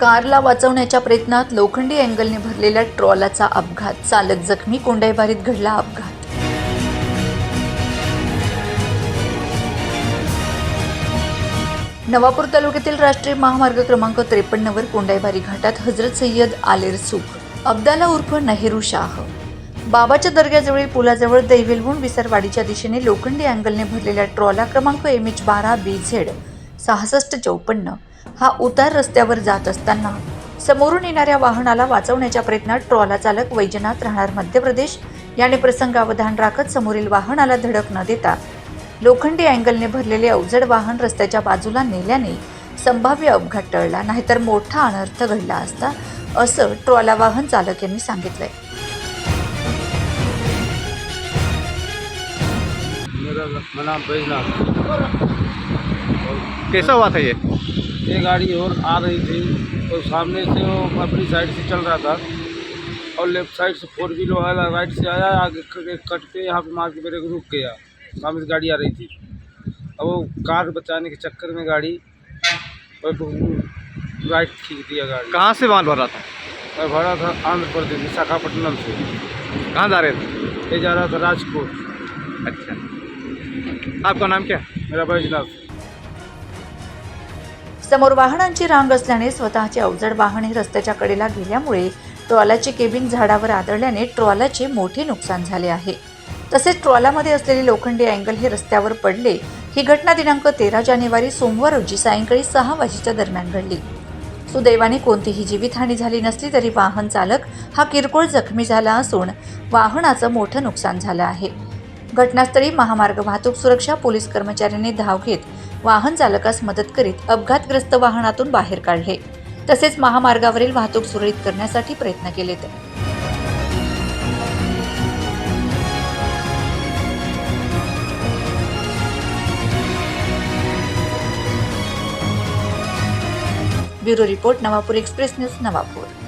कारला वाचवण्याच्या प्रयत्नात लोखंडी अँगलने भरलेल्या ट्रॉलाचा अपघात. चालक जखमी कोंडाईबारीत घडला अपघात. नवापूर तालुक्यातील राष्ट्रीय महामार्ग क्रमांक त्रेपन्नवर कोंडाईबारी घाटात हजरत सय्यद आलेर सुख अब्दाला उर्फ नेहरू शाह. बाबाच्या दर्ग्याजवळील पुलाजवळ दैवेलहून विसरवाडीच्या दिशेने लोखंडी अँगलने भरलेल्या ट्रॉला क्रमांक एम एच बारा बी झेड सहासष्ट चौपन्न. हा उतार रस्त्यावर जात असताना समोरून येणाऱ्या वाहनाला वाचवण्याच्या प्रयत्नात ट्रॉला चालक वैजनाथ राहणार मध्य प्रदेश. याने प्रसंगावधान राखत समोरील वाहनाला धडक न देता लोखंडी अँगलने भरलेले अवजड वाहन रस्त्याच्या बाजूला नेल्याने संभाव्य अपघात टळला. नाहीतर मोठा अनर्थ घडला असता असं ट्रॉला वाहन चालक यांनी सांगितलंय. मला कैसा हुआ था ये? ये गाड़ी और आ रही थी तो सामने से वो अपनी साइड से चल रहा था और लेफ़्ट साइड से फोर व्हीलर वाला राइट से आया आगे कट के यहाँ पे मार के मेरे को रुक गया। सामने से गाड़ी आ रही थी। अब वो कार बचाने के चक्कर में गाड़ी और राइट खींच दिया गाड़ी। कहाँ से माल भर रहा था? मैं भरा था आंध्र प्रदेश विशाखापट्टनम से। कहाँ जा रहे थे? ये जा रहा था राजकोट। अच्छा। आपका नाम क्या? मेरा बैजनाथ समोर वाहनांची रांग असल्याने स्वतःचे अवजड वाहन हे रस्त्याच्या कडेला गेल्यामुळे ट्रॉलाचे केबिन झाडावर आदळल्याने ट्रॉलाचे मोठे नुकसान झाले आहे. तसेच ट्रॉलामध्ये असलेले लोखंडी अँगल हे रस्त्यावर पडले. ही घटना दिनांक तेरा जानेवारी सोमवार रोजी सायंकाळी सहा वाजेच्या दरम्यान घडली. सुदैवाने कोणतीही जीवितहानी झाली नसली तरी वाहन चालक हा किरकोळ जखमी झाला असून वाहनाचं मोठं नुकसान झालं आहे. घटनास्थळी महामार्ग वाहतूक सुरक्षा पोलीस कर्मचाऱ्यांनी धाव घेत वाहन चालकास मदत करीत अपघातग्रस्त वाहनातून बाहेर काढले. तसेच महामार्गावरील वाहतूक सुरळीत करण्यासाठी प्रयत्न केलेत. Bureau report Navapur express news Navapur.